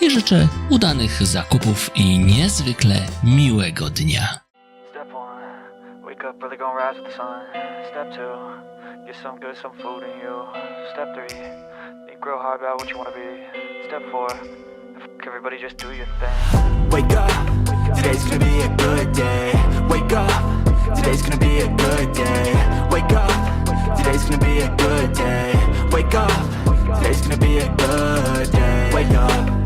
i życzę udanych zakupów i niezwykle miłego dnia. Step one, wake up early, gonna rise with the sun. Step two, get some good, some food in you. Step three, think real hard about what you wanna be. Step four, f- everybody just do your thing. Wake up, today's gonna be a good day. Wake up, today's gonna be a good day. Wake up, today's gonna be a good day. Wake up, today's gonna be a good day. Wake up,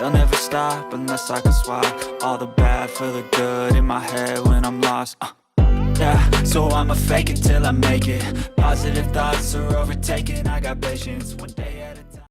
They'll never stop unless I can swap all the bad for the good in my head when I'm lost. Uh. Yeah, so I'ma fake it till I make it. Positive thoughts are overtaken. I got patience. One day.